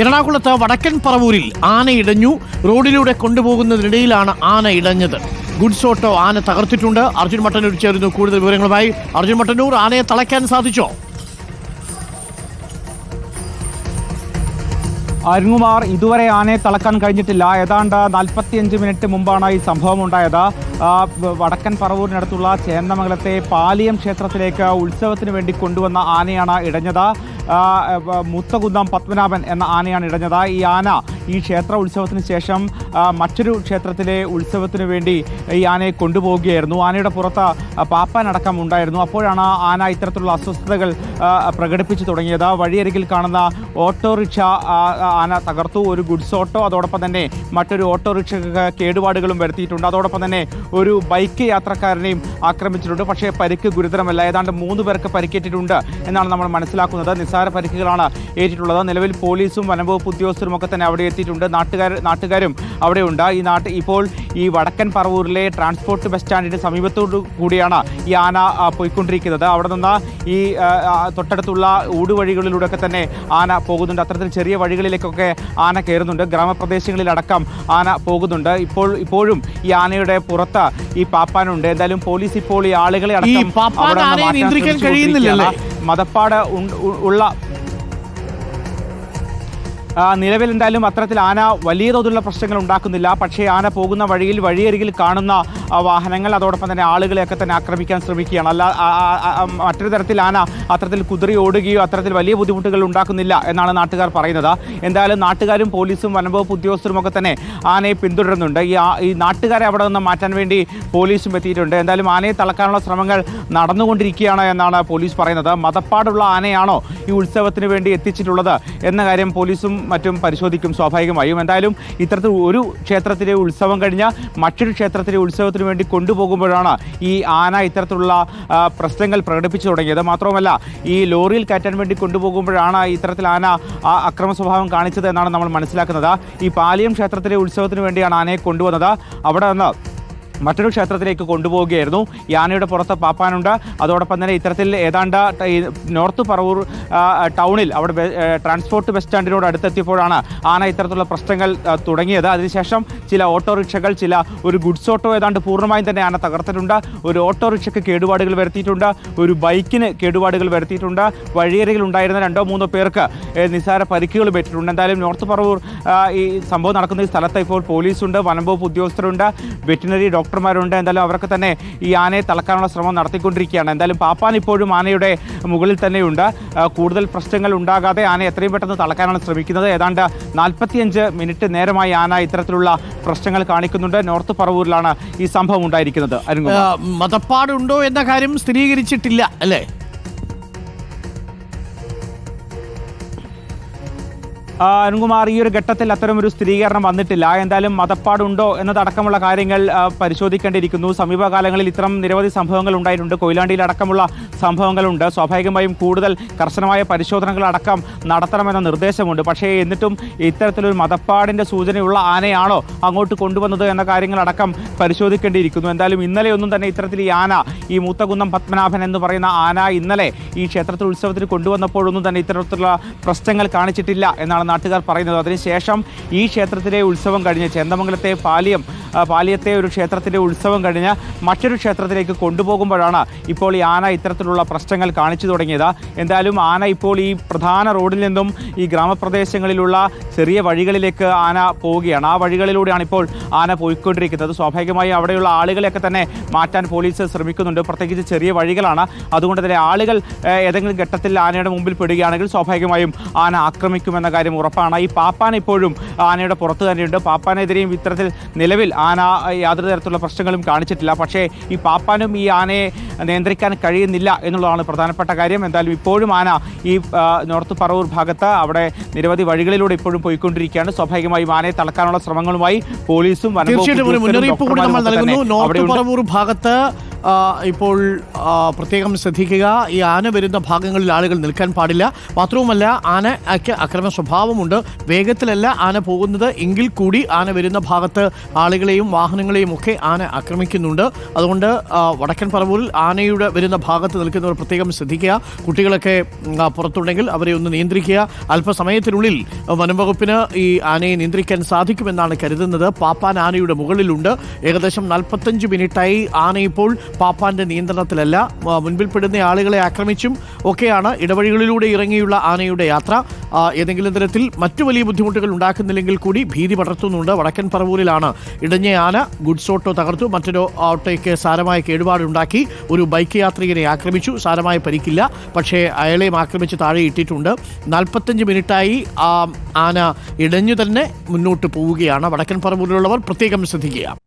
എറണാകുളത്ത് വടക്കൻ പറവൂരിൽ ആന ഇടഞ്ഞു. റോഡിലൂടെ കൊണ്ടുപോകുന്നതിനിടയിലാണ് ആന ഇടഞ്ഞത്. ഗുഡ്സ് ഓട്ടോ ആന തകർത്തിട്ടുണ്ട്. അർജുൻ മട്ടന്നൂർ ചേരുന്നു കൂടുതൽ വിവരങ്ങളുമായി. അർജുൻ മട്ടന്നൂർ ആനയെ തളയ്ക്കാൻ സാധിച്ചോ? അരുൺകുമാർ ഇതുവരെ ആനയെ തളക്കാൻ കഴിഞ്ഞിട്ടില്ല. ഏതാണ്ട് നാൽപ്പത്തിയഞ്ച് മിനിറ്റ് മുമ്പാണ് ഈ സംഭവം ഉണ്ടായത്. വടക്കൻ പറവൂരിനടുത്തുള്ള ചേന്നമംഗലത്തെ പാലിയം ക്ഷേത്രത്തിലേക്ക് ഉത്സവത്തിന് വേണ്ടി കൊണ്ടുവന്ന ആനയാണ് ഇടഞ്ഞത്. മുത്തകുന്നം പത്മനാഭൻ എന്ന ആനയാണ് ഇടഞ്ഞത്. ഈ ആന ഈ ക്ഷേത്ര ഉത്സവത്തിന് ശേഷം മറ്റൊരു ക്ഷേത്രത്തിലെ ഉത്സവത്തിന് വേണ്ടി ഈ ആനയെ കൊണ്ടുപോവുകയായിരുന്നു. ആനയുടെ പുറത്ത് പാപ്പാനടക്കം ഉണ്ടായിരുന്നു. അപ്പോഴാണ് ആന ഇത്തരത്തിലുള്ള അസ്വസ്ഥതകൾ പ്രകടിപ്പിച്ചു തുടങ്ങിയത്. വഴിയരികിൽ കാണുന്ന ഓട്ടോറിക്ഷ ആന തകർത്തു. ഒരു ഗുഡ്സ് ഓട്ടോ അതോടൊപ്പം തന്നെ മറ്റൊരു ഓട്ടോറിക്ഷ കേടുപാടുകളും വരുത്തിയിട്ടുണ്ട്. അതോടൊപ്പം തന്നെ ഒരു ബൈക്ക് യാത്രക്കാരനെയും ആക്രമിച്ചിട്ടുണ്ട്. പക്ഷേ പരിക്ക് ഗുരുതരമല്ല. ഏതാണ്ട് മൂന്ന് പേർക്ക് പരിക്കേറ്റിട്ടുണ്ട് എന്നാണ് നമ്മൾ മനസ്സിലാക്കുന്നത്. നിസ്സാര പരിക്കുകളാണ് ഏറ്റിട്ടുള്ളത്. നിലവിൽ പോലീസും വനംവകുപ്പ് ഉദ്യോഗസ്ഥരും ഒക്കെ തന്നെ അവിടെ എത്തിയിട്ടുണ്ട് നാട്ടുകാർ നാട്ടുകാരും അവിടെ ഉണ്ട് ഈ നാട്ട് ഇപ്പോൾ ഈ വടക്കൻ പറവൂരിലെ ട്രാൻസ്പോർട്ട് ബസ് സ്റ്റാൻഡിന്റെ സമീപത്തോടു കൂടിയാണ് ഈ ആന പോയിക്കൊണ്ടിരിക്കുന്നത്. അവിടെ നിന്ന് ഈ തൊട്ടടുത്തുള്ള ഊടുവഴികളിലൂടെയൊക്കെ തന്നെ ആന പോകുന്നുണ്ട്. അത്തരത്തിൽ ചെറിയ വഴികളിലേക്കൊക്കെ ആന കയറുന്നുണ്ട്. ഗ്രാമപ്രദേശങ്ങളിലടക്കം ആന പോകുന്നുണ്ട്. ഇപ്പോൾ ഇപ്പോഴും ഈ ആനയുടെ പുറത്ത് ഈ പാപ്പാനുണ്ട്. എന്തായാലും പോലീസ് ഇപ്പോൾ ഈ ആളുകളെ അടക്കം മതപ്പാട് അവിടെ നിലവിൽ എന്തായാലും അത്തരത്തിൽ ആന വലിയ തോതിലുള്ള പ്രശ്നങ്ങൾ ഉണ്ടാക്കുന്നില്ല. പക്ഷേ ആന പോകുന്ന വഴിയിൽ വഴിയരികിൽ കാണുന്ന വാഹനങ്ങൾ അതോടൊപ്പം തന്നെ ആളുകളെയൊക്കെ തന്നെ ആക്രമിക്കാൻ ശ്രമിക്കുകയാണ്. അല്ല മറ്റൊരു തരത്തിൽ ആന അത്തരത്തിൽ കുതിരി ഓടുകയോ അത്തരത്തിൽ വലിയ ബുദ്ധിമുട്ടുകൾ ഉണ്ടാക്കുന്നില്ല എന്നാണ് നാട്ടുകാർ പറയുന്നത്. എന്തായാലും നാട്ടുകാരും പോലീസും വനംവകുപ്പ് ഉദ്യോഗസ്ഥരും ഒക്കെ തന്നെ ആനയെ പിന്തുടരുന്നുണ്ട്. ഈ ഈ നാട്ടുകാരെ അവിടെ നിന്ന് മാറ്റാൻ വേണ്ടി പോലീസും എത്തിയിട്ടുണ്ട്. എന്തായാലും ആനയെ തളക്കാനുള്ള ശ്രമങ്ങൾ നടന്നുകൊണ്ടിരിക്കുകയാണ് എന്നാണ് പോലീസ് പറയുന്നത്. മതപ്പാടുള്ള ആനയാണോ ഈ ഉത്സവത്തിന് വേണ്ടി എത്തിച്ചിട്ടുള്ളത് എന്ന കാര്യം പോലീസും മറ്റും പരിശോധിക്കും സ്വാഭാവികമായും. എന്തായാലും ഇത്തരത്തിൽ ഒരു ക്ഷേത്രത്തിലെ ഉത്സവം കഴിഞ്ഞ മറ്റൊരു ക്ഷേത്രത്തിലെ ഉത്സവത്തിന് വേണ്ടി കൊണ്ടുപോകുമ്പോഴാണ് ഈ ആന ഇത്തരത്തിലുള്ള പ്രശ്നങ്ങൾ പ്രകടിപ്പിച്ചു തുടങ്ങിയത്. മാത്രവുമല്ല ഈ ലോറിയിൽ കയറ്റാൻ വേണ്ടി കൊണ്ടുപോകുമ്പോഴാണ് ഇത്തരത്തിൽ ആന അക്രമ സ്വഭാവം കാണിച്ചത് എന്നാണ് നമ്മൾ മനസ്സിലാക്കുന്നത്. ഈ പാലിയം ക്ഷേത്രത്തിലെ ഉത്സവത്തിന് വേണ്ടിയാണ് ആനയെ കൊണ്ടുവന്നത്. അവിടെ നിന്ന് മറ്റൊരു ക്ഷേത്രത്തിലേക്ക് കൊണ്ടുപോവുകയായിരുന്നു. യാനയുടെ പുറത്ത് പാപ്പാനുണ്ട്. അതോടൊപ്പം തന്നെ ഇത്തരത്തിൽ ഏതാണ്ട് നോർത്ത് പറവൂർ ടൗണിൽ അവിടെ ട്രാൻസ്പോർട്ട് ബസ് സ്റ്റാൻഡിനോട് അടുത്തെത്തിയപ്പോഴാണ് ആന ഇത്തരത്തിലുള്ള പ്രശ്നങ്ങൾ തുടങ്ങിയത്. അതിനുശേഷം ചില ഓട്ടോറിക്ഷകൾ ചില ഒരു ഗുഡ്സ് ഓട്ടോ ഏതാണ്ട് പൂർണമായും തന്നെ ആന തകർത്തിട്ടുണ്ട്. ഒരു ഓട്ടോറിക്ഷയ്ക്ക് കേടുപാടുകൾ വരുത്തിയിട്ടുണ്ട്. ഒരു ബൈക്കിന് കേടുപാടുകൾ വരുത്തിയിട്ടുണ്ട്. വഴിയരികിൽ ഉണ്ടായിരുന്ന രണ്ടോ മൂന്നോ പേർക്ക് നിസ്സാര പരിക്കുകൾ പറ്റിയിട്ടുണ്ട് എന്തായാലും നോർത്ത് പറവൂർ ഈ സംഭവം നടക്കുന്ന ഈ സ്ഥലത്ത് ഇപ്പോൾ പോലീസുണ്ട് വനംവകുപ്പ് ഉദ്യോഗസ്ഥരുണ്ട്. വെറ്റിനറി ഡോക്ടർമാരുണ്ട്. എന്തായാലും അവരൊക്കെ തന്നെ ഈ ആനയെ തളക്കാനുള്ള ശ്രമം നടത്തിക്കൊണ്ടിരിക്കുകയാണ്. എന്തായാലും പാപ്പാൻ ഇപ്പോഴും ആനയുടെ മുകളിൽ തന്നെയുണ്ട്. കൂടുതൽ പ്രശ്നങ്ങൾ ഉണ്ടാകാതെ ആനയെ എത്രയും പെട്ടെന്ന് തളക്കാനാണ് ശ്രമിക്കുന്നത്. ഏതാണ്ട് നാൽപ്പത്തിയഞ്ച് മിനിറ്റ് നേരമായി ആന ഇത്തരത്തിലുള്ള പ്രശ്നങ്ങൾ കാണിക്കുന്നുണ്ട്. നോർത്ത് പറവൂരിലാണ് ഈ സംഭവം ഉണ്ടായിരിക്കുന്നത്. മതപ്പാടുണ്ടോ എന്ന കാര്യം സ്ഥിരീകരിച്ചിട്ടില്ല അല്ലേ? അരുൺകുമാർ ഈ ഒരു ഘട്ടത്തിൽ ഒരു സ്ഥിരീകരണം വന്നിട്ടില്ല. എന്തായാലും മതപ്പാടുണ്ടോ എന്നതടക്കമുള്ള കാര്യങ്ങൾ പരിശോധിക്കേണ്ടിയിരിക്കുന്നു. സമീപകാലങ്ങളിൽ ഇത്തരം നിരവധി സംഭവങ്ങൾ ഉണ്ടായിട്ടുണ്ട്. കൊയിലാണ്ടിയിൽ അടക്കമുള്ള സംഭവങ്ങളുണ്ട്. സ്വാഭാവികമായും കൂടുതൽ കർശനമായ പരിശോധനകൾ അടക്കം നടത്തണമെന്ന നിർദ്ദേശമുണ്ട്. പക്ഷേ എന്നിട്ടും ഇത്തരത്തിലൊരു മതപ്പാടിന്റെ സൂചനയുള്ള ആനയാണോ അങ്ങോട്ട് കൊണ്ടുവന്നത് എന്ന കാര്യങ്ങളടക്കം പരിശോധിക്കേണ്ടിയിരിക്കുന്നു. എന്തായാലും ഇന്നലെ ഒന്നും തന്നെ ഇത്തരത്തിൽ ഈ ആന ഈ മൂത്തകുന്നം പത്മനാഭൻ എന്ന് പറയുന്ന ആന ഇന്നലെ ഈ ക്ഷേത്രത്തിൽ ഉത്സവത്തിന് കൊണ്ടുവന്നപ്പോഴൊന്നും തന്നെ ഇത്തരത്തിലുള്ള പ്രശ്നങ്ങൾ കാണിച്ചിട്ടില്ല എന്നാണ് നാട്ടുകാർ പറയുന്നത്. അതിനുശേഷം ഈ ക്ഷേത്രത്തിലെ ഉത്സവം കഴിഞ്ഞ് ചെന്തമംഗലത്തെ പാലിയം പാലിയത്തെ ഒരു ക്ഷേത്രത്തിന്റെ ഉത്സവം കഴിഞ്ഞ് മറ്റൊരു ക്ഷേത്രത്തിലേക്ക് കൊണ്ടുപോകുമ്പോഴാണ് ഇപ്പോൾ ഈ ആന ഇത്തരത്തിലുള്ള പ്രശ്നങ്ങൾ കാണിച്ചു തുടങ്ങിയത്. എന്തായാലും ആന ഇപ്പോൾ ഈ പ്രധാന റോഡിൽ നിന്നും ഈ ഗ്രാമപ്രദേശങ്ങളിലുള്ള ചെറിയ വഴികളിലേക്ക് ആന പോവുകയാണ്. ആ വഴികളിലൂടെയാണ് ഇപ്പോൾ ആന പോയിക്കൊണ്ടിരിക്കുന്നത്. സ്വാഭാവികമായും അവിടെയുള്ള ആളുകളെയൊക്കെ തന്നെ മാറ്റാൻ പോലീസ് ശ്രമിക്കുന്നുണ്ട്. പ്രത്യേകിച്ച് ചെറിയ വഴികളാണ്. അതുകൊണ്ട് തന്നെ ആളുകൾ ഏതെങ്കിലും ഘട്ടത്തിൽ ആനയുടെ മുമ്പിൽ പെടുകയാണെങ്കിൽ സ്വാഭാവികമായും ആന ആക്രമിക്കുമെന്ന കാര്യം ഉറപ്പാണ്. ഈ പാപ്പാൻ ഇപ്പോഴും ആനയുടെ പുറത്ത് തന്നെയുണ്ട്. പാപ്പാനെതിരെയും ഇത്തരത്തിൽ നിലവിൽ ആന യാതൊരു തരത്തിലുള്ള പ്രശ്നങ്ങളും കാണിച്ചിട്ടില്ല. പക്ഷേ ഈ പാപ്പാനും ഈ ആനയെ നിയന്ത്രിക്കാൻ കഴിയുന്നില്ല എന്നുള്ളതാണ് പ്രധാനപ്പെട്ട കാര്യം. എന്തായാലും ഇപ്പോഴും ആന ഈ നോർത്ത് പറവൂർ ഭാഗത്ത് അവിടെ നിരവധി വഴികളിലൂടെ ഇപ്പോഴും പോയിക്കൊണ്ടിരിക്കുകയാണ്. സ്വാഭാവികമായും ആനയെ തളക്കാനുള്ള ശ്രമങ്ങളുമായി പോലീസും വനംവകുപ്പ് തീർച്ചയായിട്ടും ഒരു മുന്നറിയിപ്പ് കൂടി നമ്മൾ നൽകുന്നു. നോർത്ത് പറവൂർ ഭാഗത്ത് ഇപ്പോൾ പ്രത്യേകം ശ്രദ്ധിക്കുക. ഈ ആന വരുന്ന ഭാഗങ്ങളിൽ ആളുകൾ നിൽക്കാൻ പാടില്ല. മാത്രവുമല്ല ആനയ്ക്ക് അക്രമ സ്വഭാവമുണ്ട്. വേഗത്തിലല്ല ആന പോകുന്നത്. എങ്കിൽ കൂടി ആന വരുന്ന ഭാഗത്ത് ആളുകളെയും വാഹനങ്ങളെയും ഒക്കെ ആന ആക്രമിക്കുന്നുണ്ട്. അതുകൊണ്ട് വടക്കൻ പറവൂരിൽ ആനയുടെ വരുന്ന ഭാഗത്ത് നിൽക്കുന്നവർ പ്രത്യേകം ശ്രദ്ധിക്കുക. കുട്ടികളൊക്കെ പുറത്തുണ്ടെങ്കിൽ അവരെ ഒന്ന് നിയന്ത്രിക്കുക. അല്പസമയത്തിനുള്ളിൽ വനംവകുപ്പിന് ഈ ആനയെ നിയന്ത്രിക്കാൻ സാധിക്കുമെന്നാണ് കരുതുന്നത്. പാപ്പാൻ ആനയുടെ മുകളിലുണ്ട്. ഏകദേശം നാൽപ്പത്തഞ്ച് മിനിറ്റായി ആന ഇപ്പോൾ പാപ്പാന്റെ നിയന്ത്രണത്തിലല്ല. മുൻപിൽ പെടുന്ന ആളുകളെ ആക്രമിച്ചും ഒക്കെയാണ് ഇടവഴികളിലൂടെ ഇറങ്ങിയുള്ള ആനയുടെ യാത്ര. ഏതെങ്കിലും തരത്തിൽ മറ്റു വലിയ ബുദ്ധിമുട്ടുകൾ ഉണ്ടാക്കുന്നില്ലെങ്കിൽ കൂടി ഭീതി പടർത്തുന്നുണ്ട്. വടക്കൻ പറവൂരിലാണ് ഇടഞ്ഞ ആന ഗുഡ്സ് ഓട്ടോ തകർത്തു. മറ്റൊരു ഓട്ടോയ്ക്ക് സാരമായ കേടുപാടുണ്ടാക്കി. ഒരു ബൈക്ക് യാത്രികനെ ആക്രമിച്ചു. സാരമായ പരിക്കില്ല. പക്ഷേ അയാളെയും ആക്രമിച്ച് താഴെ ഇട്ടിട്ടുണ്ട്. നാൽപ്പത്തഞ്ച് മിനിറ്റായി ആന ഇടഞ്ഞു തന്നെ മുന്നോട്ട് പോവുകയാണ്. വടക്കൻ പറവൂരിലുള്ളവർ പ്രത്യേകം ശ്രദ്ധിക്കുക.